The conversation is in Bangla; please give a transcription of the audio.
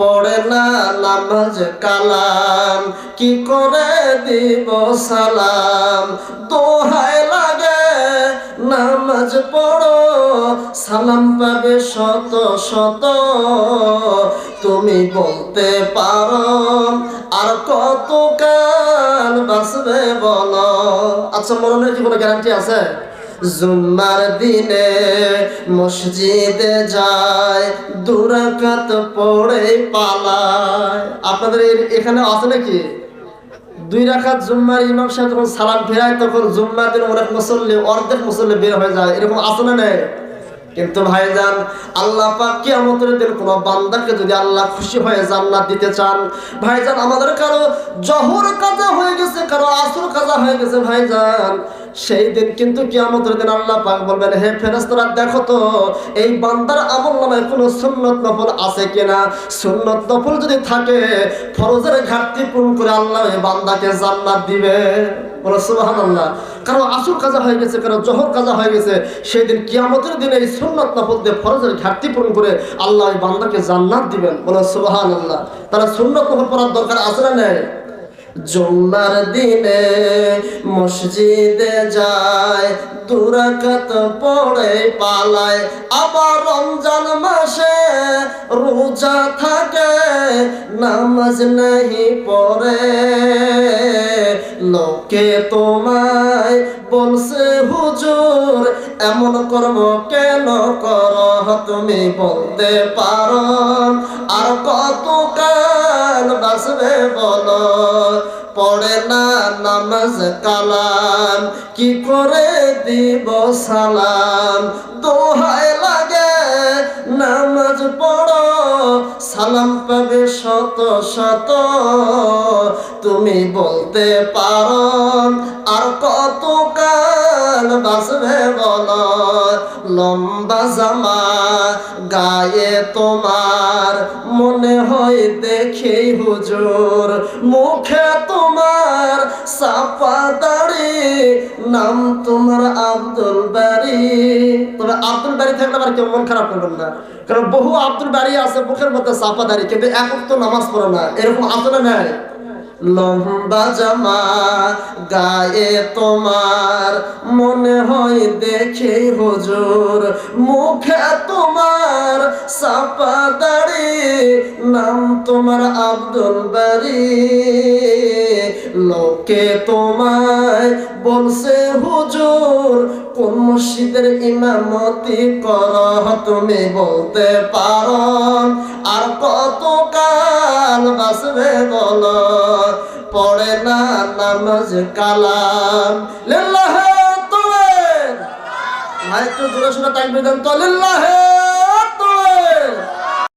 পড়ে না নামাজ কালাম। কি করে দিব সালাম? দোহাই লাগে, নামাজ পড়ো, সালাম পাবে শত শত। তুমি বলতে পারো, আর কত কাল বাঁচবে বলো? আচ্ছা মরণের কোনো গ্যারান্টি আছে? জুম্মার দিনে মসজিদে যায় দুরাকাত পড়ে পালায়। আপনাদের এখানে আছে নাকি? দুই রাখাত জুম্মার ইমাম সাহেব যখন সালাম ফেরায়, তখন জুম্মার দিন অনেক মুসল্লি, অর্ধেক মুসল্লি বের হয়ে যায়। এরকম না নেই? কিন্তু ভাইজান, আল্লাহ পাক কিয়ামতের দিন কোন বান্দাকে যদি আল্লাহ খুশি হয়ে জান্নাত দিতে চান, ভাইজান, আমাদের কারও জহর কাজা হয়ে কারও আসর কাজা হয়ে গেছে ভাইজান। সেই দিন কিন্তু কিয়ামতের দিন আল্লাহ পাক বলবেন, হে ফেরেশতারা, দেখো তো, এই বান্দার আমল নামায় কোনো সুন্নত নফল আছে কিনা? সুন্নত নফল যদি থাকে, ফরজের ঘাটতি পূরণ করে আল্লাহ এই বান্দাকে জান্নাত দিবে। বলো, সুবহানাল্লাহ। কারও আসর কাজা হয়ে গেছে, কারও জহর কাজা হয়ে গেছে, সেই দিন কিয়ামতের দিনে এই সুন্নত নফল দিয়ে ফরজের ঘাটতি পূরণ করে আল্লাহ এই বান্দাকে জান্নাত দিবেন। বলো, সুবহানাল্লাহ। তারা সুন্নত নফল পড়ার দরকার আছে না নেই? জুম্মার দিনে মসজিদে যায়, দুরাকাত পড়ে পালায়। আবার রমজান মাসে রোজা থাকে, নামাজ নাহি পড়ে। লোকে তোমায় বলছে, হুজুর, এমন কর্ম কেন কর? তুমি বলতে পারো আর কত কাল বাসবে বলো? পড়ে না নামাজ কালাম, কি করে দিব সালাম? দোহাই লাগে, নামাজ পড়ো, সালাম পাবে শত শত। তুমি বলতে পারো, আর কত কাল বলো। লম্বা জামা গায়ে তোমার মনে হয় দেখে হুজুর। মুখে তোমার সাপা দাড়ি, নাম তোমার আব্দুল বাড়ি তবে আব্দুল বাড়ি থাকলে আবার কেউ মন খারাপ করবেন না। কারণ বহু আব্দুল বাড়ি আছে মুখের মধ্যে সাপা দাড়ি, কিন্তু একক তো নামাজ পড়ে না। এরকম আসলে নাই। লম্বা জামা, গায়ে তোমার মনে হয় দেখে হুজুর, মুখে তোমার সাপা দাড়ি, নাম তোমার আব্দুল বাড়ি লোকে তোমায় বলছে, হুজুর, কোন মসজিদের ইমামতি কর? তুমি বলতে পারো। আর কত কাল বলো, পড়ে না নামাজ কালাম। লিল্লাহে, তবে। ভাই একটু জোরে সোরে তাকবীর দেন তো। লিল্লাহে।